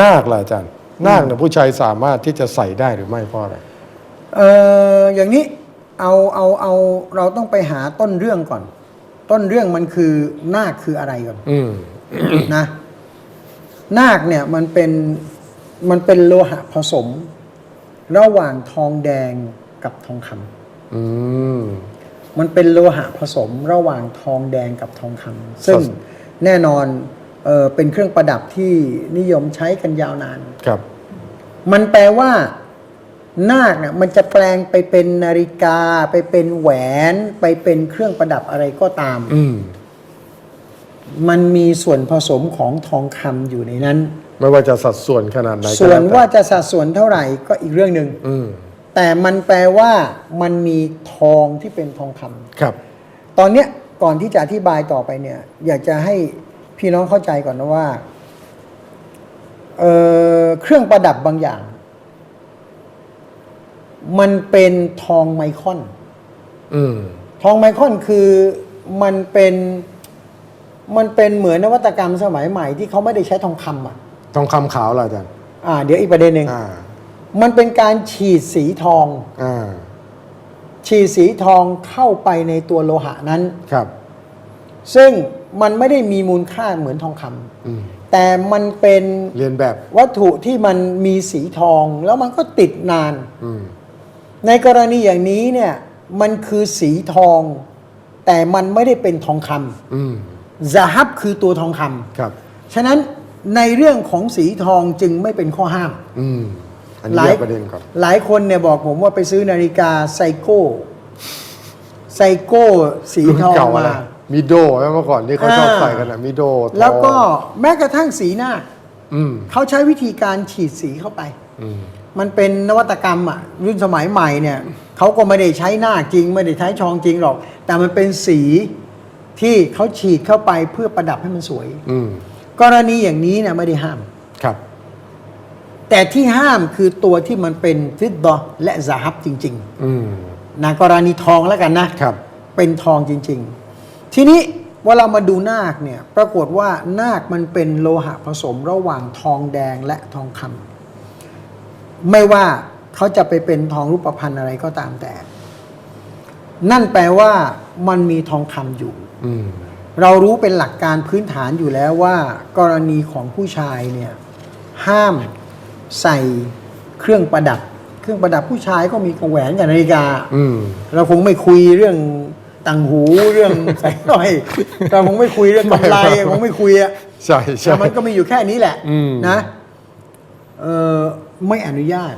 นาคล่ะอาจารย์ นาคเนี่ยผู้ชายสามารถที่จะใส่ได้หรือไม่เพราะอะไรเอออย่างนี้เอาเอาเอาเราต้องไปหาต้นเรื่องก่อน ต้นเรื่องมันคือนาคคืออะไรก่อนอืมนะ นาคเนี่ยมันเป็นมันเป็นโลหะผสม ระหว่างทองแดงกับทองคำอืมมันเป็นโลหะผสมระหว่างทองแดงกับทองคำซึ่งครับแน่นอน เออเป็นเครื่องประดับที่นิยมใช้กันยาวนาน ครับ มันแปลว่า นาคเนี่ยมันจะแปลงไปเป็นนาฬิกา ไปเป็นแหวน ไปเป็นเครื่องประดับอะไรก็ตาม อืม มันมีส่วนผสมของทองคำอยู่ในนั้น ไม่ว่าจะสัดส่วนขนาดไหนก็ส่วนแล้แต่ว่าจะสัดส่วนเท่าไหร่ก็อีกเรื่องหนึ่งอืม แต่มันแปลว่ามันมีทองที่เป็นทองคำ ครับ ตอนเนี้ยก่อนที่จะอธิบายต่อไปเนี่ย อยากจะให้ พี่น้องเข้าใจก่อนนะว่าเอ่อเครื่องประดับบางอย่าง มันเป็นทองไมคอนอืมทองไมคอนคือมันเป็นมันเป็นเหมือนนวัตกรรมสมัยใหม่ที่เขาไม่ได้ใช้ทองคำอะ ทองคำขาวล่ะอาจารย์อ่า เดี๋ยวอีกประเด็นหนึ่งอ่ามันเป็นการฉีดสีทองอ่าฉีดสีทองเข้าไปในตัวโลหะนั้นครับ ซึ่ง มันไม่ได้มีมูลค่าเหมือนทองคำอืมแต่มันเป็นเรียนแบบวัตถุที่มันมีสีทองแล้วมันก็ติดนานอืมในกรณีอย่างนี้เนี่ยมันคือสีทอง แต่มันไม่ได้เป็นทองคอืมำซาฮับคือตัวทองคำครับ ฉะนั้นในเรื่องของสีทองจึงไม่เป็นข้อห้ามอืมอันนี้หลายแยกประเด็นก่อนหลายคนเนี่ยบอกผมว่าไปซื้อนาฬิกาไซโก้ไซโก้สีรุ่นทองเก่าอะไรมา มิโดใช่ไหมเมื่อก่อนที่เขาชอบอ่าใส่กันอะมิโดทองแล้วก็แม้กระทั่งสีหน้า อืมเขาใช้วิธีการฉีดสีเข้าไป อืม มันเป็นนวัตกรรมอะรุ่นสมัยใหม่เนี่ยเขาก็ไม่ได้ใช้หน้าจริง ไม่ได้ใช้ชองจริงหรอก แต่มันเป็นสีที่เขาฉีดเข้าไปเพื่อประดับให้มันสวย อืม กรณีอย่างนี้เนี่ยไม่ได้ห้าม ครับ แต่ที่ห้ามคือตัวที่มันเป็นฟิดดอและซาฮับจริงอืม ๆนะกรณีทองแล้วกันนะครับ เป็นทองจริง ๆ ทีนี้เวลามาดูนาคเนี่ยปรากฏว่านาคมันเป็นโลหะผสมระหว่างทองแดงและทองคำไม่ว่าเขาจะไปเป็นทองรูปพรรณอะไรก็ตามแต่ นั่นแปลว่ามันมีทองคำอยู่อืมเรารู้เป็นหลักการพื้นฐานอยู่แล้วว่า กรณีของผู้ชายเนี่ย ห้ามใส่เครื่องประดับ เครื่องประดับผู้ชายก็มีกระแหวนกับนาฬิกาอืมเราคงไม่คุยเรื่อง ต่างหูเรื่องใส่สร้อยเราคงไม่คุยเรื่องกำไรคงไม่คุยอะใช่ใช่แต่มันก็มีอยู่แค่นี้แหละอืมนะเออไม่อนุญาต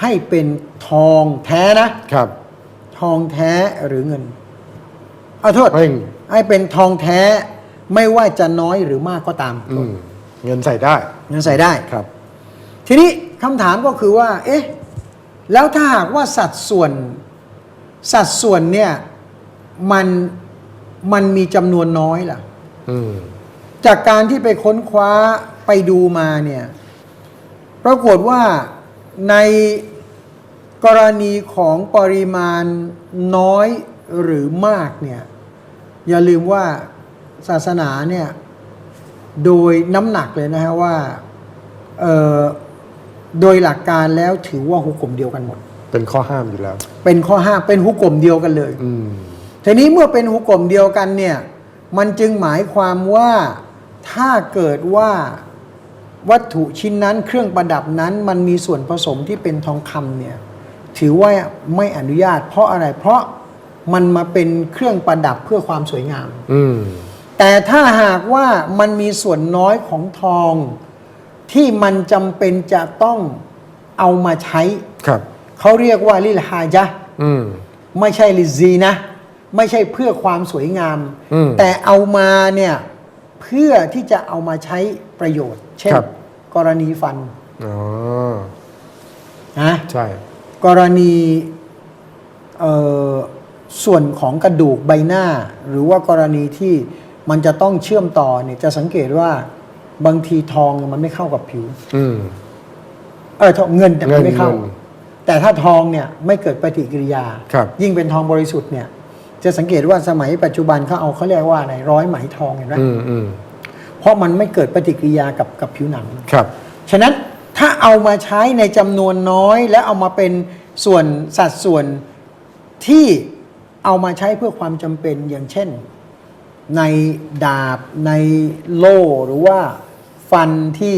ให้เป็นทองแท้นะครับ ทองแท้หรือเงินเอาโทษไม่ให้เป็นทองแท้ไม่ว่าจะน้อยหรือมากก็ตามอืมเงินใส่ได้ เงินใส่ได้ครับ ทีนี้คำถามก็คือว่า เอ๊ะ แล้วถ้าหากว่าสัดส่วน สัดส่วนเนี่ยมันมันมีจำนวนน้อยล่ะ อืม จากการที่ไปค้นคว้าไปดูมาเนี่ยปรากฏว่าในกรณีของปริมาณน้อยหรือมากเนี่ยอย่าลืมว่าศาสนาเนี่ยโดยน้ำหนักเลยนะฮะว่าเอ่อโดยหลักการแล้วถือว่าหุกกลมเดียวกันหมด เป็นข้อห้ามอยู่แล้ว เป็นข้อห้ามเป็นหุกกลมเดียวกันเลยอืมทีนี้เมื่อเป็นหุกกลมเดียวกันเนี่ย มันจึงหมายความว่าถ้าเกิดว่าวัตถุชิ้นนั้นเครื่องประดับนั้นมันมีส่วนผสมที่เป็นทองคำเนี่ย ถือว่าไม่อนุญาต เพราะอะไรเพราะมันมาเป็นเครื่องประดับเพื่อความสวยงาม อืมแต่ถ้าหากว่ามันมีส่วนน้อยของทองที่มันจำเป็นจะต้องเอามาใช้ ครับ เขาเรียกว่าลิลฮายะห์อืม ไม่ใช่ลิซีนะ ไม่ใช่เพื่อความสวยงาม อืมแต่เอามาเนี่ยเพื่อที่จะเอามาใช้ประโยชน์ เช่น ครับ กรณีฟันอ๋อ นะใช่ กรณีเอ่อส่วนของกระดูกใบหน้า หรือว่ากรณีที่มันจะต้องเชื่อมต่อเนี่ยจะสังเกตว่าบางทีทองมันไม่เข้ากับผิว อืม เออทองเงินแต่มันไม่เข้า เงินเงิน แต่ถ้าทองเนี่ยไม่เกิดปฏิกิริยา ครับยิ่งเป็นทองบริสุทธิ์เนี่ย จะสังเกตว่าสมัยปัจจุบันเขาเอาเขาเรียกว่าอะไรร้อยไหมทองเห็นไหมอืมอืมพราะมันไม่เกิดปฏิกิริยากับกับผิวหนัง ครับ ฉะนั้นถ้าเอามาใช้ในจำนวนน้อย และเอามาเป็นส่วนสัดส่วนที่เอามาใช้เพื่อความจำเป็นอย่างเช่น ในดาบในโล่หรือว่าฟันที่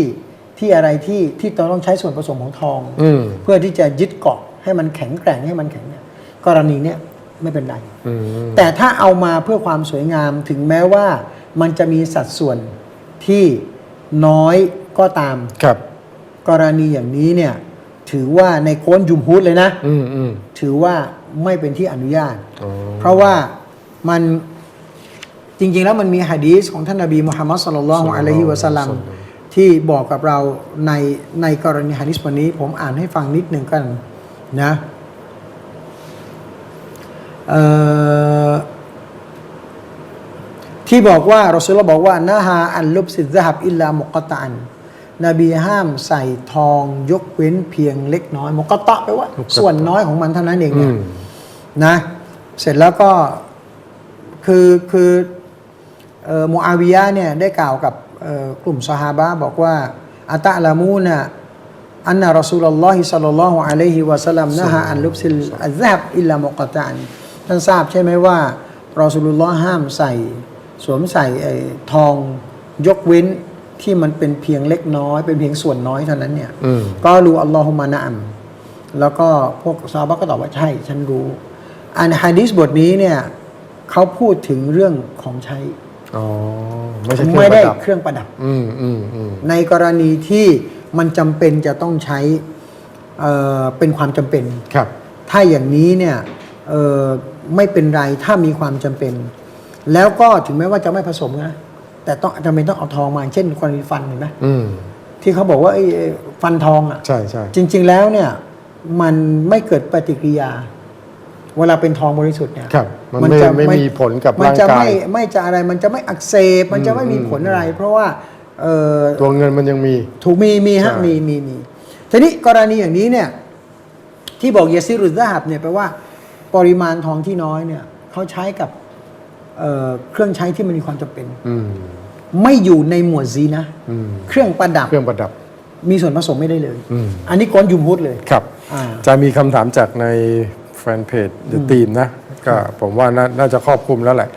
ที่อะไรที่ที่ต้องต้องใช้ส่วนผสมของทองอืมเพื่อที่จะยึดเกาะให้มันแข็งแกร่งให้มันแข็งเนี่ยกรณีเนี้ยไม่เป็นไรอืมแต่ถ้าเอามาเพื่อความสวยงามถึงแม้ว่ามันจะมีสัดส่วนที่น้อยก็ตามครับ กรณีอย่างนี้เนี่ย ถือว่าในโค้นยุมฮุดเลยนะอืมอืมถือว่าไม่เป็นที่อนุญาตอ๋อเพราะว่ามันจริง ๆ แล้วมันมีฮะดีษของท่านนบีมุฮัมมัดสุลลัลลอฮุอะลัยฮิวะสัลลัม ที่บอกกับเราในในกรณีฮะดีษวันนี้ ผมอ่านให้ฟังนิดหนึ่งกันนะเอ่อที่บอกว่ารอสุลลอฮ์บอกว่านะฮาอันลุบสิซะฮับอิลลามุกตะอันนบีห้ามใส่ทองยกเว้นเพียงเล็กน้อยมุกตะแปลว่า ส่วนน้อยของมันเท่านั้นเองอืเนี่ยมนะเสร็จแล้วก็คือคือเอ่อมูอาวิยะห์เนี่ยได้กล่าวกับเอ่อ กลุ่มซอฮาบะห์บอกว่าอัตะลามูนะอันนะรอซูลุลลอฮิสัลลัลลอฮุอะลัยฮิวะสัลลัมนะฮะอันลุบซิลอัซซับอิลลามุกตะอันท่านทราบใช่ไหมว่ารอซูลุลลอฮ์ห้ามใส่ สวมใส่ไอ้ทองยกเว้นที่มันเป็นเพียงเล็กน้อย เป็นเพียงส่วนน้อยเท่านั้นเนี่ยอืมก็รู้อัลลอฮุมะนะอัมแล้วก็พวกซาบะก็ตอบว่าใช่ฉันรู้ อันฮะดิษบทนี้เนี่ยเขาพูดถึงเรื่องของใช้ อ๋อไม่ใช่เครื่องไม่ปได้ระดับเครื่องประดับ อืมอืมอืมในกรณีที่มันจำเป็นจะต้องใช้เอ่อเป็นความจำเป็น ครับ ถ้าอย่างนี้เนี่ยเอ่อไม่เป็นไรถ้ามีความจำเป็น แล้วก็ถึงแม้ว่าจะไม่ผสมนะแต่ต้องจำเป็นต้องเอาทองมาเช่นกรณีฟันเห็นไหมอืมที่เขาบอกว่าไอ้ไอ้ฟันทองอะ ใช่ใช่จริงๆแล้วเนี่ยมันไม่เกิดปฏิกิริยา เวลาเป็นทองบริสุทธิ์เนี่ยครับมันไม่ไม่มีผลกับมันร่างจะกาไม่ยไม่จะอะไรมันจะไม่อักเสบมันจะไม่มีผลอะไร เพราะว่าเอ่อตัวเงินมันยังมี ถูกมีมีฮะใช่มีมีมีทีนี้กรณีอย่างนี้เนี่ย ที่บอกเยซิรุซาฮับเนี่ยแปลว่า ปริมาณทองที่น้อยเนี่ยเขาใช้กับเอ่อเครื่องใช้ที่มันมีความจำเป็นอืมไม่อยู่ในหมวดซีนะอืมเครื่องประดับเครื่องประดับ มีส่วนผสมไม่ได้เลยอืมอันนี้ก้อนยุมฮุดเลยครับอ่าจะมีคำถามจากใน แฟนเพจเดอะทีมนะก็ผมว่าน่าน่าจะครอบคลุมแล้วแหละ